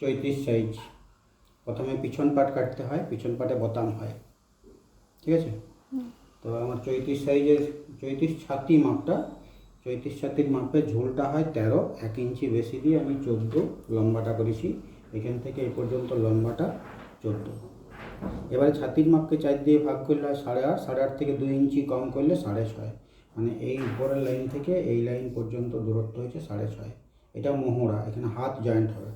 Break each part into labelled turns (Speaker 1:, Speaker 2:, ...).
Speaker 1: চৈত্রিশ size. প্রথমে পিছন পাট কাটতে হয় পিছন পাটে বোতাম হয়। ঠিক আছে? তো আমার চৈত্রিশ সাইজের চৈত্রিশ ছাতি মাপটা চৈত্রিশ ছাতির মাপে ঝোলটা হয় তেরো এক ইঞ্চি বেশি দিয়ে আমি চোদ্দ লম্বাটা করেছি। এখান থেকে এ পর্যন্ত লম্বাটা চোদ্দ। এবারে ছাতির মাপকে চার দিয়ে ভাগ করলে হয় সাড়ে আট সাড়ে আট থেকে দুই ইঞ্চি কম করলে সাড়ে ছয়। মানে এই উপরের লাইন থেকে এই লাইন পর্যন্ত দূরত্ব হয়েছে সাড়ে ছয়। এটা মোহরা এখানে হাত জয়েন্ট হবে।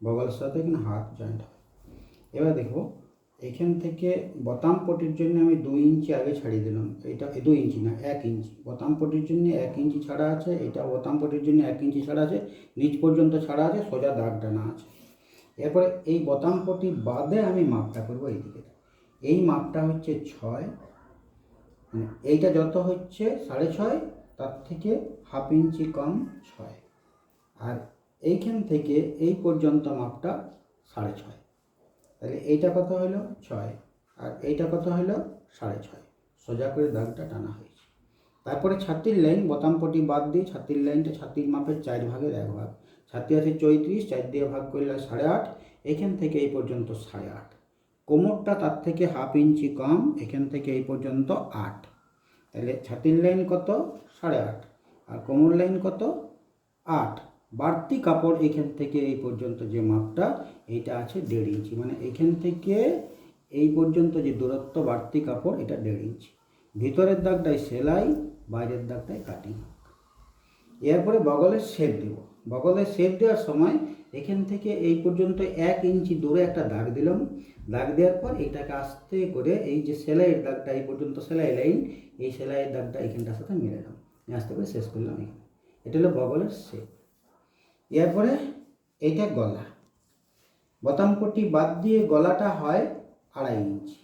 Speaker 1: বগলের সাথে এখানে হাত জয়েন্ট হবে এবার দেখো, এখান থেকে বোতাম পটির জন্য আমি দুই ইঞ্চি আগে ছাড়িয়ে দিলাম। এটা দুই ইঞ্চি না, এক ইঞ্চি। বোতাম পটির জন্য এক ইঞ্চি ছাড়া আছে, এটা বোতাম পটির জন্য এক ইঞ্চি ছাড়া আছে, নিচ পর্যন্ত ছাড়া আছে, সোজা দাগ টানা আছে। এরপরে এই বোতাম পটি বাদে আমি মাপটা করব এইদিকে। এই মাপটা হচ্ছে ছয় মানে এইটা যত হচ্ছে সাড়ে ছয়, তার থেকে হাফ ইঞ্চি কম ছয়। আর এইখান থেকে এই পর্যন্ত মাপটা সাড়ে ছয়। তাহলে এইটা কত হলো? ছয়। আর এইটা কত হলো? সাড়ে ছয়। সোজা করে দাগটা টানা হয়েছে। তারপরে ছাতির লাইন, বোতাম পটি বাদ দিয়ে ছাতির লাইনটা ছাতির মাপের চার ভাগের এক ভাগ। ছাতি আছে চৈত্রিশ, চার দিয়ে ভাগ করলে সাড়ে আট। এখান থেকে এই পর্যন্ত সাড়ে আট। কোমরটা তার থেকে হাফ ইঞ্চি কম, এখান থেকে এই পর্যন্ত আট। তাহলে ছাতির লাইন কত? সাড়ে আট। আর কোমর লাইন কত? আট। বাড়তি কাপড় এখান থেকে এই পর্যন্ত যে মাপটা, এইটা আছে দেড় ইঞ্চি। মানে এখান থেকে এই পর্যন্ত যে দূরত্ব বাড়তি কাপড়, এটা দেড় ইঞ্চি। ভিতরের দাগটাই সেলাই, বাইরের দাগটাই কাটিং এরপরে বগলের শেপ দেব। বগলের শেপ দেওয়ার সময় এখান থেকে এই পর্যন্ত এক ইঞ্চি দূরে একটা দাগ দিলাম। দাগ দেওয়ার পর এটাকে আস্তে করে এই যে সেলাইয়ের দাগটা, এই পর্যন্ত সেলাই লাইন, এই সেলাইয়ের দাগটা এখানটার সাথে মিলে দিলাম। নিয়ে আস্তে করে শেষ করলাম এখানে। এটা হলো বগলের শেপ এরপরে এইটা গলা। বোতাম পট্টি বাদ দিয়ে গলাটা হয় আড়াই ইঞ্চি।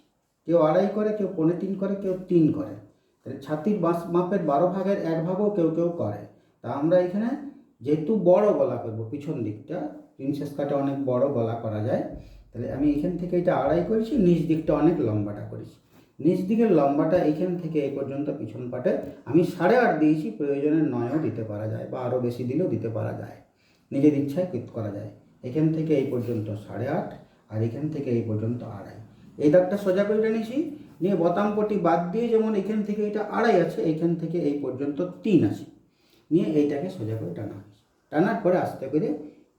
Speaker 1: কেউ আড়াই করে, কেউ পনেরো তিন করে, কেউ তিন করে। তাহলে ছাতির বাঁশ মাপের বারো ভাগের এক ভাগও কেউ কেউ করে। তা আমরা এখানে যেহেতু বড় গলা করব, পিছন দিকটা, প্রিন্সেস কাটে অনেক বড় গলা করা যায়। তাহলে আমি এখান থেকে এটা আড়াই করেছি, নিচ দিকটা অনেক লম্বাটা করেছি। নিচ দিকের লম্বাটা এখান থেকে এই পর্যন্ত পিছন পাটে আমি সাড়ে আট দিয়েছি প্রয়োজনে নয়ও দিতে পারা যায় বা আরও বেশি দিলেও দিতে পারা যায়। নিজের ইচ্ছায় কৃত করা যায়? এখান থেকে এই পর্যন্ত সাড়ে আট, আর এখান থেকে এই পর্যন্ত আড়াই। এই দাগটা সোজা করে টেনেছি নিয়ে বোতাম পটি বাদ দিয়ে যেমন এখান থেকে এটা আড়াই আছে, এখান থেকে এই পর্যন্ত তিন আছে। নিয়ে এইটাকে সোজা করে টানা হয়েছে। টানার পরে আস্তে করে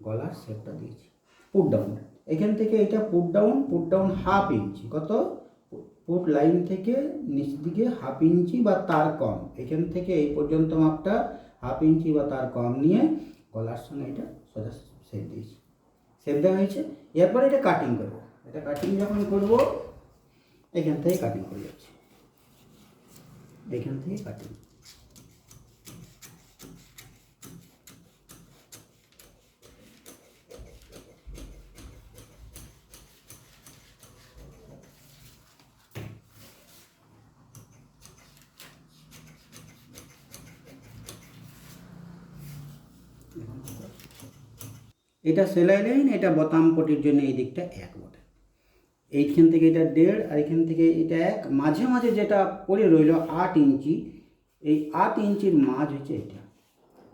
Speaker 1: গলার শেপটা দিয়েছি। পুট ডাউন এখান থেকে এটা put down put down half inch কত? পুট লাইন থেকে নিচ দিকে হাফ ইঞ্চি বা তার কম। এখান থেকে এই পর্যন্ত মাপটা হাফ ইঞ্চি বা তার কম। নিয়ে গলার সঙ্গে এটা সোজা শেপ দিয়েছি। শেপ দেওয়া হয়েছে, এরপরে এটা কাটিং করব। এটা কাটিং যখন করব, এখান থেকে কাটিং করে যাচ্ছি। এখান থেকে কাটিং এটা সেলাই লাইন, এটা বোতাম পটির জন্য এই দিকটা এক বটে। এইখান থেকে এটা দেড় আর এখান থেকে এটা এক। মাঝে মাঝে যেটা পড়ে রইল আট ইঞ্চি, এই আট ইঞ্চির মাঝ হচ্ছে এটা।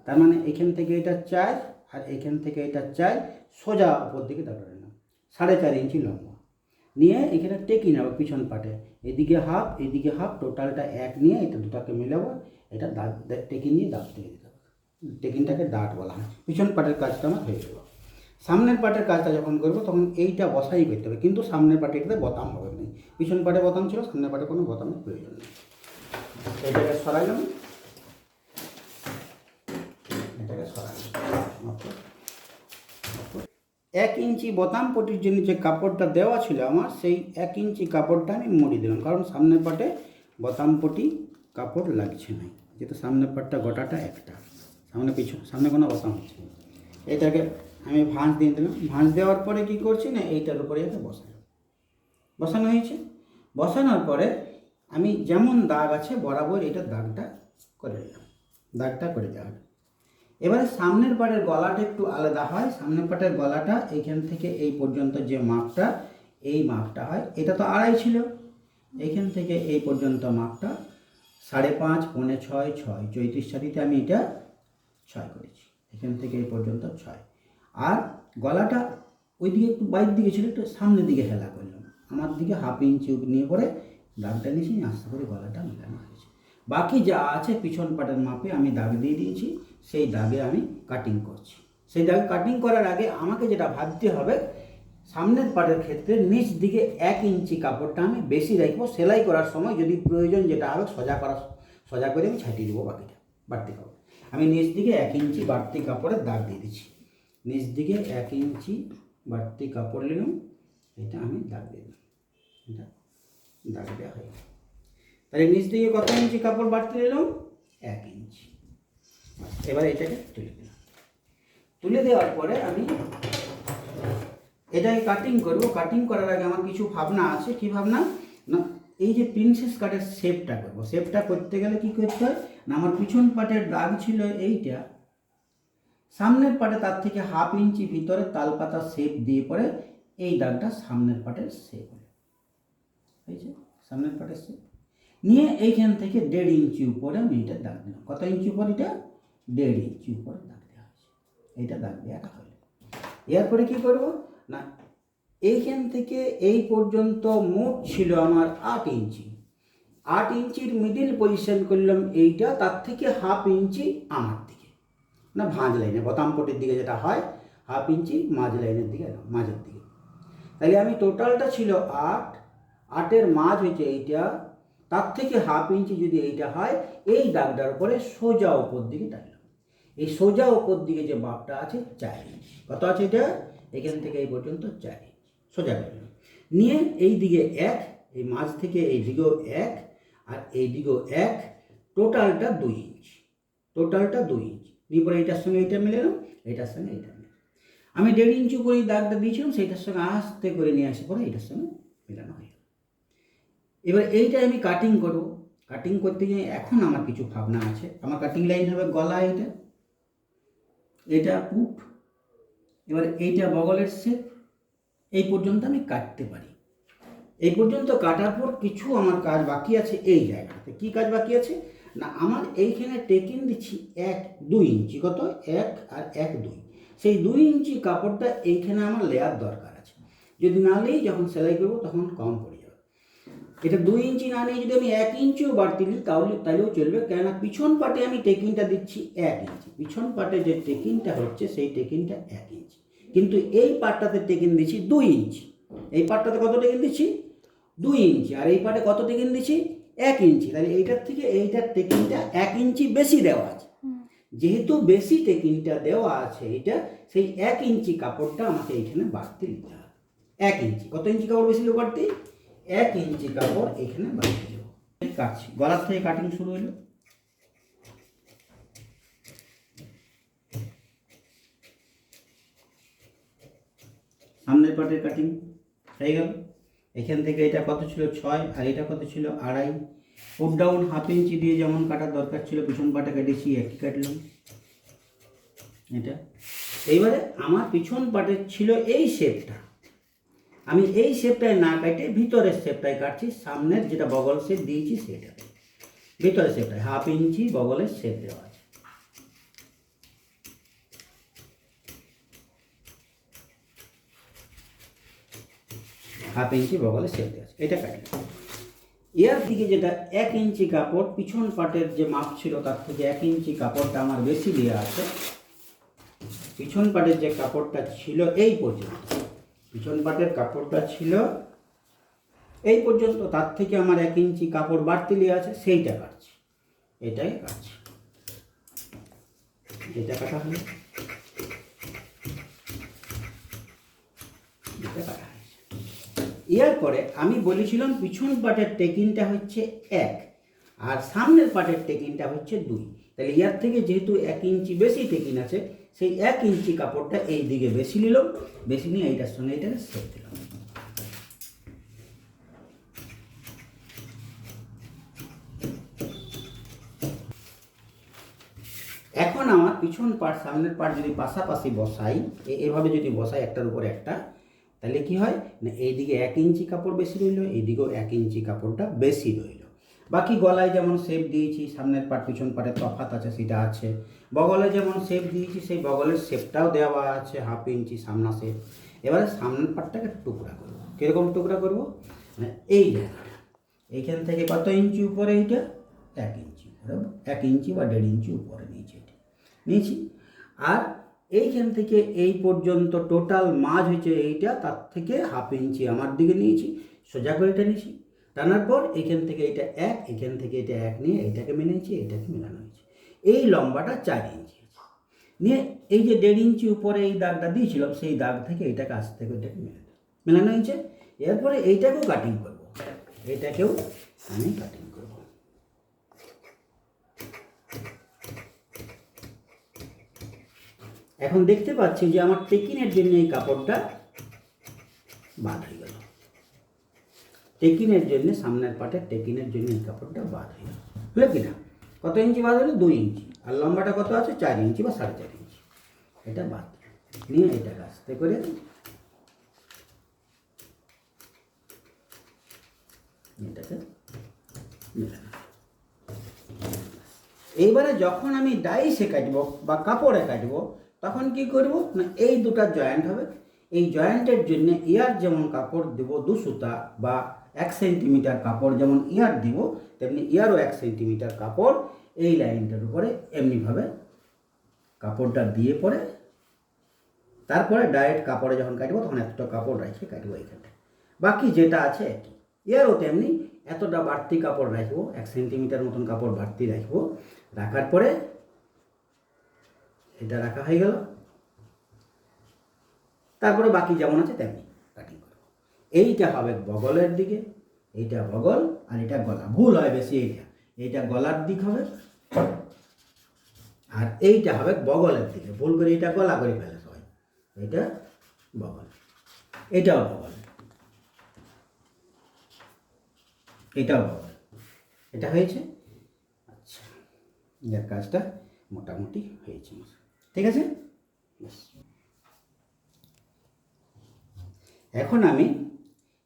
Speaker 1: তার মানে এখান থেকে এটা চার আর এখান থেকে এটা চার, সোজা উপর দিকে দাঁড়া নিলাম সাড়ে চার ইঞ্চি লম্বা। নিয়ে এখানে টেকি নেব পিছন পাটে। এদিকে হাফ এদিকে হাফ, টোটালটা এক নিয়ে এটা দুটাকে মিলাবো। এটা দাঁত, টেকি নিয়ে দাঁত থেকে দিতে টেকিংটাকে ডাট বলা হয়। পিছন পাটের কাজটা আমার হয়ে গেল। সামনের পাটের কাজটা যখন করব, তখন এইটা বসাই করতে হবে। কিন্তু সামনের পাটে এটাতে বোতাম হবে না। পিছন পাটে বোতাম ছিল, সামনের পাটে কোনো বোতামের প্রয়োজন নেই। এটাকে সরাইলাম এটাকে এক ইঞ্চি বোতাম পটির জন্য যে কাপড়টা দেওয়া ছিল আমার, সেই এক ইঞ্চি কাপড়টা আমি মুড়ি দিলাম। কারণ সামনের পাটে বোতাম পটি কাপড় লাগছে না। যেহেতু সামনের পাটটা গোটাটা একটা। সামনে পিছু সামনে কোনো বোতাম হচ্ছে এটাকে আমি ভাঁজ দিয়ে দিলাম। ভাঁজ দেওয়ার পরে কি করছি না, এইটার উপরে এটা বসালাম। বসানো হয়েছে। বসানোর পরে আমি যেমন দাগ আছে বরাবর এটা দাগটা করে দিলাম দাগটা করে দেওয়া। এবারে সামনের পাটের গলাটা একটু আলাদা হয়। সামনের পাটের গলাটা এইখান থেকে এই পর্যন্ত যে মাপটা, এই মাপটা হয়। এটা তো আড়াই ছিল। এইখান থেকে এই পর্যন্ত মাপটা সাড়ে পাঁচ, পৌনে ছয় ছয়। চৈত্রিশ সারিতে আমি এটা ছয় করেছি। এখান থেকে এই পর্যন্ত ছয়। আর গলাটা ওই দিকে একটু বাইরের দিকে ছিল, একটু সামনের দিকে হেলা করলাম আমার দিকে হাফ ইঞ্চি নিয়ে পরে দাগটা নিয়েছি আস্তে করে গলাটা মেলানো হয়েছে। বাকি যা আছে পিছন পাটের মাপে আমি দাগ দিয়ে দিয়েছি, সেই দাগে আমি কাটিং করছি। সেই দাগ কাটিং করার আগে আমাকে যেটা ভাবতে হবে, সামনের পাটের ক্ষেত্রে নিচ দিকে এক ইঞ্চি কাপড়টা আমি বেশি রাখব, সেলাই করার সময় যদি প্রয়োজন যেটা হবে, সোজা করা, সোজা করে আমি ছাটিয়ে দেবো বাকিটা, বাড়তি কাপড়। আমি নিচ দিকে এক ইঞ্চি বাড়তি কাপড়ের দাগ দিয়ে দিচ্ছি। নিচ দিকে এক ইঞ্চি বাড়তি কাপড় নিলাম, এটা আমি দাগ দিলাম। এটা দাগ দেওয়া হয়ে তাহলে নিচ দিকে কত ইঞ্চি কাপড় বাড়তি নিলাম? এক ইঞ্চি। এবার এটাকে তুলে দিলাম। তুলে দেওয়ার পরে আমি এটাকে কাটিং করব। কাটিং করার আগে আমার কিছু ভাবনা আছে। কি ভাবনা? না, এই যে প্রিন্সেস কাটের শেপটা করব। শেপটা করতে গেলে কি করতে হয়? না, আমার পিছন পাটের দাগ ছিল এইটা সামনের পাটে তার থেকে হাফ ইঞ্চি ভিতরে তালপাতা শেপ দিয়ে পরে এই দাগটা সামনের পাটের শেপ হয়েছে সামনের পাটের শেপ নিয়ে এইখান থেকে দেড় ইঞ্চি উপরে আমি এটা দাগ দিলাম। কত ইঞ্চি উপর এটা? দেড় ইঞ্চি উপরে দাগ দেওয়া হয়েছে। এইটা দাগ দেওয়াটা হলো। এরপরে কি করব? না, এইখান থেকে এই পর্যন্ত মোট ছিল আমার আট ইঞ্চি। আট ইঞ্চির মিডিল পজিশন করলাম এইটা, তার থেকে হাফ ইঞ্চি আমার দিকে। না ভাঁজ লাইনে বোতামপটির দিকে যেটা হয় হাফ ইঞ্চি মাঝ লাইনের দিকে, মাঝের দিকে। তাহলে আমি টোটালটা ছিল আট, আটের মাঝ হয়েছে এইটা, তার থেকে হাফ ইঞ্চি যদি এইটা হয়, এই দাগটার উপরে সোজা উপর দিকে টানলাম। এই সোজা উপর দিকে যে মাপটা আছে, চার ইঞ্চি কত আছে এটা? এখান থেকে এই পর্যন্ত চার ইঞ্চি সোজা টানলাম নিয়ে এই দিকে এক, এই মাঝ থেকে এই দিকেও এক, আর এই দিকেও এক টোটালটা দুই ইঞ্চি টোটালটা দুই ইঞ্চি পরে এটার সঙ্গে এটা মিলালাম এটার সঙ্গে এটা মিলালাম আমি দেড় ইঞ্চি করে দাগটা দিয়েছিলাম, সেইটার সঙ্গে আস্তে করে নিয়ে আসে পরে এটার সঙ্গে মেলানো হয়ে গেল। এবার এইটা আমি কাটিং করব। কাটিং করতে গিয়ে এখন আমার কিছু ভাবনা আছে। আমার কাটিং লাইন হবে গলা এটা এটা পুট, এবার এইটা বগলের শেপ এই পর্যন্ত আমি কাটতে পারি। এই পর্যন্ত কাটার পর কিছু আমার কাজ বাকি আছে এই জায়গাতে কি কাজ বাকি আছে? না, আমার এইখানে টেকিং দিচ্ছি এক, দুই ইঞ্চি। কত? এক আর এক, দুই। সেই দুই ইঞ্চি কাপড়টা এইখানে আমার লেয়ার দরকার আছে। যদি না নেই, যখন সেলাই করব, তখন কম পড়ে যাবে। এটা দুই ইঞ্চি না নিয়ে যদি আমি এক ইঞ্চিও বাড়তি নিই, তাহলে তাহলেও চলবে। কেননা পিছন পাটে আমি টেকিংটা দিচ্ছি এক ইঞ্চি। পিছন পাটে যে টেকিংটা হচ্ছে, সেই টেকিংটা এক ইঞ্চি। কিন্তু এই পাটটাতে টেকিং দিচ্ছি দুই ইঞ্চি। এই পাটটাতে কত টেকিং দিচ্ছি? দুই ইঞ্চি। আর এই পাটে কত টেকিং দিচ্ছি? এক ইঞ্চি। তাহলে এইটার থেকে এইটার টেকিংটা এক ইঞ্চি বেশি দেওয়া আছে। যেহেতু বেশি টেকিংটা দেওয়া আছে এটা সেই এক ইঞ্চি কাপড়টা আমাকে এইখানে বাড়তি নিতে হবে। এক ইঞ্চি। কত ইঞ্চি কাপড় বেশি দেবো বাড়তি? এক ইঞ্চি কাপড় এখানে বাড়তি দেবো। কাটছি গলার থেকে কাটিং শুরু হলো। সামনের পাটের কাটিং হয়ে গেল। এখান থেকে এটা কত ছিল? ছয়, আর এটা কত ছিল? আড়াই। ফুট ডাউন হাফ ইঞ্চি দিয়ে যেমন কাটার দরকার ছিল, পিছন পাটা কেটেছি একই কাটলাম। এটা। এইবারে আমার পিছন পাটের ছিল এই শেপটা আমি এই শেপটায় না কাটে ভিতরের শেপটায় কাটছি, সামনের যেটা বগল শেপ দিয়েছি, সেটা। ভিতরের শেপটায় হাফ ইঞ্চি বগলের শেপ দেওয়া আছে হাফ ইঞ্চি বগলে শেপ দেওয়া আছে, এটা কাটলাম এর দিকে যেটা এক ইঞ্চি কাপড়, পিছন পাটের যে মাপ ছিল তার থেকে এক ইঞ্চি কাপড়টা আমার বেশি দেওয়া আছে। পিছন পাটের যে কাপড়টা ছিল এই পর্যন্ত, পিছন পাটের কাপড়টা ছিল এই পর্যন্ত, তার থেকে আমার এক ইঞ্চি কাপড় বাড়তি দেওয়া আছে, সেইটা কাটছি, এটাই কাটছি। এটা কাটা হলো এটা কাটা হয়েছে এর পরে আমি বলেছিলাম পিছন পাটের টেকিংটা হচ্ছে এক, আর সামনের পাটের টেকিংটা হচ্ছে দুই। তাহলে ইয়ার থেকে যেহেতু এক ইঞ্চি বেশি টেকিং আছে, সেই এক ইঞ্চি কাপড়টা এই দিকে বেশি নিলাম, বেশি নিয়ে এইটার সঙ্গে এটা সেট দিলাম। এখন আমার পিছন পাট, সামনের পাট যদি পাশাপাশি বসাই এভাবে যদি বসাই একটার উপর একটা তাহলে কি হয়? না, এইদিকে এক ইঞ্চি কাপড় বেশি রইল, এইদিকেও এক ইঞ্চি কাপড়টা বেশি রইল। বাকি গলায় যেমন শেপ দিয়েছি, সামনের পাট পিছন পাটের তফাত আছে, সেটা আছে। বগলে যেমন শেপ দিয়েছি, সেই বগলের শেপটাও দেওয়া আছে হাফ ইঞ্চি সামনা শেপ এবারে সামনের পাটটাকে টুকরা করব। কীরকম টুকরা করব? মানে এই জায়গাটা। এইখান থেকে কত ইঞ্চি উপরে এইটা? এক ইঞ্চি উপরে, এক ইঞ্চি বা দেড় ইঞ্চি উপরে নিয়েছি এটা। নিয়েছি। আর এইখান থেকে এই পর্যন্ত টোটাল মাছ হয়েছে এইটা, তার থেকে হাফ ইঞ্চি আমার দিকে নিয়েছি, সোজা করে এটা নিয়েছি। টানার পর এইখান থেকে এটা এক এখান থেকে এটা এক নিয়ে এইটাকে মেনেছি, এইটাকে মেলানো হয়েছে। এই লম্বাটা চার ইঞ্চি নিয়ে এই যে দেড় ইঞ্চি উপরে এই দাগটা দিয়েছিলাম, সেই দাগ থেকে এইটাকে আস্তে থেকে এটাকে মেলে মেলানো হয়েছে। এরপরে এইটাকেও কাটিং করব। এইটাকেও আমি কাটিং করব এখন দেখতে পাচ্ছি যে আমার টেকিনের জন্য এই কাপড়টা বাদ হয়ে গেল। টেকিনের জন্য সামনের পাটে টেকিনের জন্য এই কাপড়টা বাদ হয়ে গেল। বুঝলে কি না? কত ইঞ্চি বাদ হলো? দুই ইঞ্চি। আর লম্বাটা কত আছে? চার ইঞ্চি বা সাড়ে চার ইঞ্চি। এটা বাদ। নিয়ে এটা আস্তে করে এটাকে। এইবারে যখন আমি ডাইসে কাটবো বা কাপড়ে কাটবো তখন কি করব? না, এই দুটা জয়েন্ট হবে। এই জয়েন্টের জন্য ইয়ার যেমন কাপড় দেব দু সুতা বা এক সেন্টিমিটার কাপড় যেমন ইয়ার দিব, তেমনি ইয়ারও এক সেন্টিমিটার কাপড় এই লাইনটার উপরে এমনিভাবে কাপড়টা দিয়ে পরে তারপরে ডাইরেক্ট কাপড়ে যখন কাটবো, তখন এতটা কাপড় রেখে কাটবো এইখানটা বাকি যেটা আছে একই। এরও তেমনি এতটা বাড়তি কাপড় রাখব, এক সেন্টিমিটার মতন কাপড় বাড়তি রাখব, রাখার পরে এটা রাখা হয়ে গেল। তারপরে বাকি যেমন আছে তেমনি কাটিং করব এইটা হবে বগলের দিকে, এইটা বগল আর এটা গলা। ভুল হয় বেশি এইটা। এইটা গলার দিক হবে আর এইটা হবে বগলের দিকে। ভুল করে এইটা গলা করে ফেলে সবাই। এটা বগল। এটাও বগল। এটাও বগল। এটা হয়েছে? আচ্ছা এর কাজটা মোটামুটি হয়েছে। ঠিক আছে? এখন আমি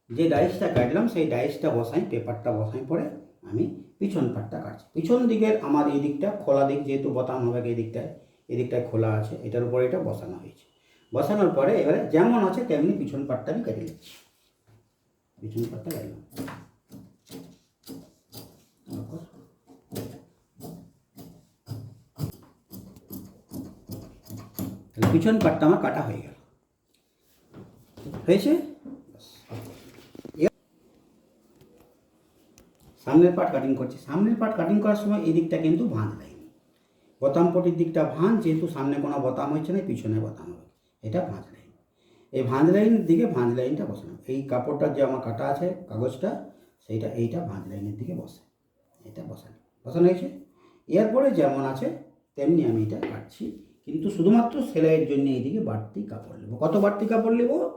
Speaker 1: যে ডাইসটা কাটলাম সেই ডাইসটা বসাই পেপারটা বসাই পরে আমি পিছন পাটটা কাটছি। পিছন দিকের আমার এই দিকটা খোলা দিক যেহেতু বোতাম হবে এই দিকটায় এই দিকটায় খোলা আছে এটার উপরে এটা বসানো হয়েছে। বসানোর পরে এবারে যেমন আছে তেমনি পিছন পাটটা আমি কেটে নিচ্ছি। পিছন পাটটা কাটলাম তারপর তাহলে পিছন পাটটা আমার কাটা হয়ে গেল। হয়েছে? সামনের পাট কাটিং করছি। সামনের পাট কাটিং করার সময় এই দিকটা কিন্তু ভাঁজ লাইন বোতাম পটির দিকটা ভাঁজ, যেহেতু সামনে কোনো বোতাম হচ্ছে না, পিছনে বোতাম হবে। এটা ভাঁজ লাইন এই ভাঁজ লাইনের দিকে ভাঁজ লাইনটা বসানো। এই কাপড়টা যে আমার কাটা আছে কাগজটা, সেইটা, এইটা ভাঁজ লাইনের দিকে বসে। এটা বসানো। বসানো হয়েছে। এরপরে যেমন আছে, তেমনি আমি এটা কাটছি। কিন্তু শুধুমাত্র সেলাইয়ের জন্য এইদিকে বাড়তি কাপড় নেব। কত বাড়তি কাপড় নেব?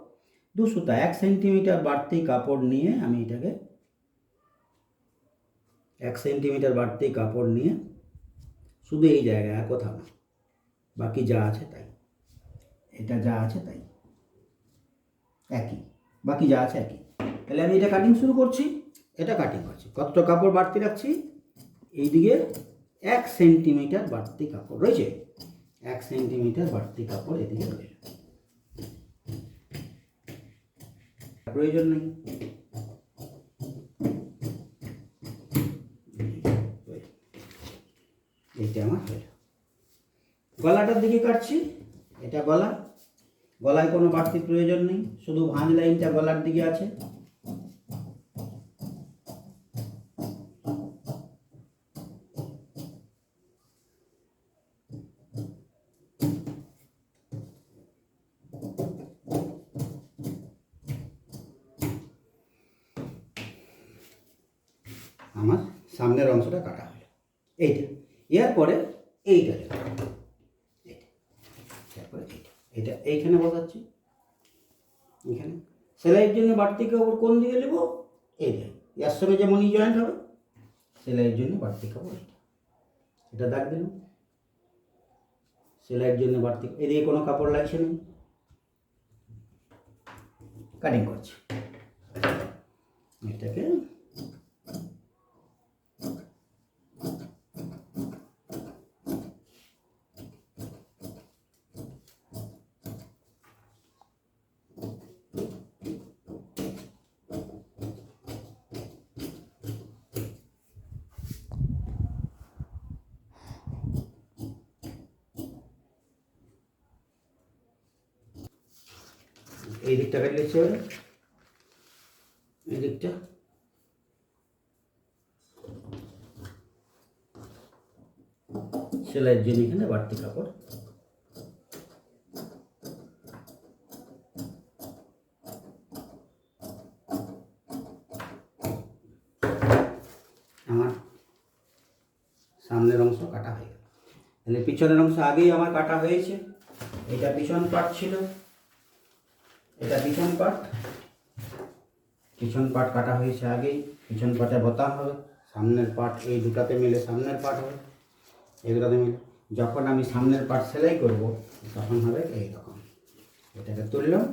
Speaker 1: দু সুতা, এক সেন্টিমিটার বাড়তি কাপড় নিয়ে আমি এটাকে, এক সেন্টিমিটার বাড়তি কাপড় নিয়ে শুধু এই জায়গায় কোথাও না। বাকি যা আছে তাই। এটা যা আছে তাই। একই। বাকি যা আছে একই। তাহলে আমি এটা কাটিং শুরু করছি। এটা কাটিং করছি। কতটা কাপড় বাড়তি রাখছি? এইদিকে এক সেন্টিমিটার বাড়তি কাপড়। রয়েছে? এক সেন্টিমিটার বাড়তি কাপড় এদিকে রয়েছে প্রয়োজন নেই। এইটা আমার হয়ে গলাটার দিকে কাটছি। এটা গলা। গলায় কোনো বাড়তি প্রয়োজন নেই। শুধু ভাঁজ লাইনটা গলার দিকে আছে। এইটা তারপরে এইটা। এটা এইখানে বসাচ্ছি। এখানে সেলাইয়ের জন্য বাড়তি কাপড় কোন দিকে নেব? এইটা। এর সঙ্গে যেমন ই জয়েন্ট হবে, সেলাইয়ের জন্য বাড়তি কাপড় এটা এটা দাগ দিলাম। সেলাইয়ের জন্য বাড়তি। এদিকে কোনো কাপড় লাগছে না। কাটিং করছি। এটাকে এই দিকটা কেটে নিচ্ছি এবারে। এই দিকটা। সেলাইয়ের জন্য এখানে বাড়তি কাপড়। আমার সামনের অংশ কাটা হয়ে গেল। তাহলে পিছনের অংশ আগেই আমার কাটা হয়েছে। এটা পিছন পার্ট ছিল। এটা পিছন পার্ট পিছন পার্ট কাটা হয়েছে আগেই। পিছন পার্টে বোতাম হবে। সামনের পার্ট এই দুটাতে মিলে সামনের পার্ট হবে। এই দুটাতে মিলে। যখন আমি সামনের পার্ট সেলাই করব, তখন হবে এই রকম। এটাকে তুললাম,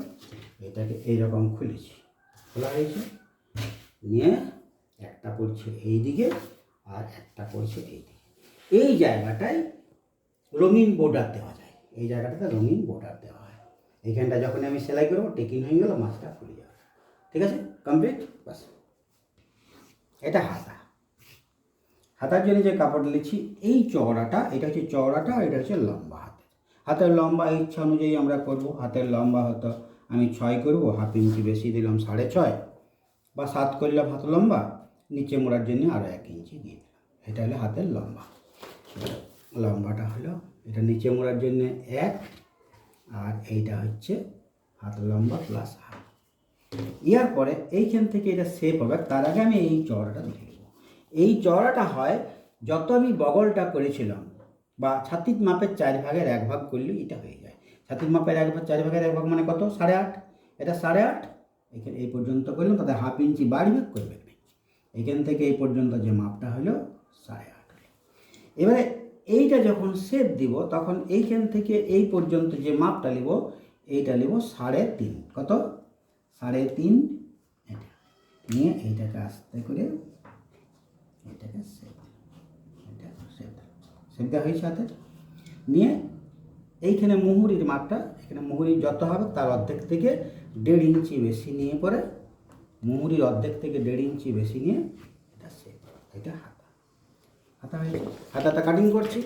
Speaker 1: এটাকে এই রকম খুলেছি। খোলা হয়েছে। নিয়ে একটা পড়ছে এই দিকে আর একটা পড়ছে এই দিকে। এই জায়গাটায় রঙিন বর্ডার দেওয়া যায়। এই জায়গাটাতে রঙিন বর্ডার দেওয়া এইখানটা যখন আমি সেলাই করব টেকিং হয়ে গেল, মাছটা খুলে যাবে। ঠিক আছে? কমপ্লিট বাস। এটা হাতা। হাতার জন্য যে কাপড় নিচ্ছি এই চওড়াটা, এটা হচ্ছে চওড়াটা এটা হচ্ছে লম্বা হাতের। হাতের লম্বা ইচ্ছা অনুযায়ী আমরা করব। হাতের লম্বা হয়তো আমি ছয় করব, হাফ ইঞ্চি বেশি দিলাম সাড়ে ছয়। বা সাত করলাম হাত লম্বা, নিচে মোড়ার জন্য আরও এক ইঞ্চি দিয়ে দিলাম। এটা হলো হাতের লম্বা। লম্বাটা হলো এটা নিচে মোড়ার জন্য এক আর এইটা হচ্ছে হাত লম্বা প্লাস হাত। ইয়ার পরে এইখান থেকে এটা সেপ হবে। তার আগে আমি এই চওড়াটা দেখে নেব। এই চওড়াটা হয়, যত আমি বগলটা করেছিলাম বা ছাতির মাপের চার ভাগের এক ভাগ করলে এটা হয়ে যায়। ছাতির মাপের এক ভাগ, চার ভাগের এক ভাগ মানে কত? সাড়ে আট। এটা সাড়ে আট। এখানে, এই পর্যন্ত করলাম তাদের হাফ ইঞ্চি বাড়ি ভাগ করবে এখান থেকে এই পর্যন্ত যে মাপটা হলো, সাড়ে আট এবারে এইটা যখন শেপ দিব, তখন এইখান থেকে এই পর্যন্ত যে মাপটা নিব এইটা নিব সাড়ে তিন। কত? সাড়ে তিন। এটা। নিয়ে এইটাকে আস্তে করে এটাকে শেপ এটা দেওয়া হয়েছে হাতে। নিয়ে এইখানে মুহুরির মাপটা, এখানে মুহুরি যত হবে তার অর্ধেক থেকে দেড় ইঞ্চি বেশি নিয়ে পরে মুহুরির অর্ধেক থেকে দেড় ইঞ্চি বেশি নিয়ে এটা শেপ এটা হাতা। হাতা হাতাটা কাটিং করছি।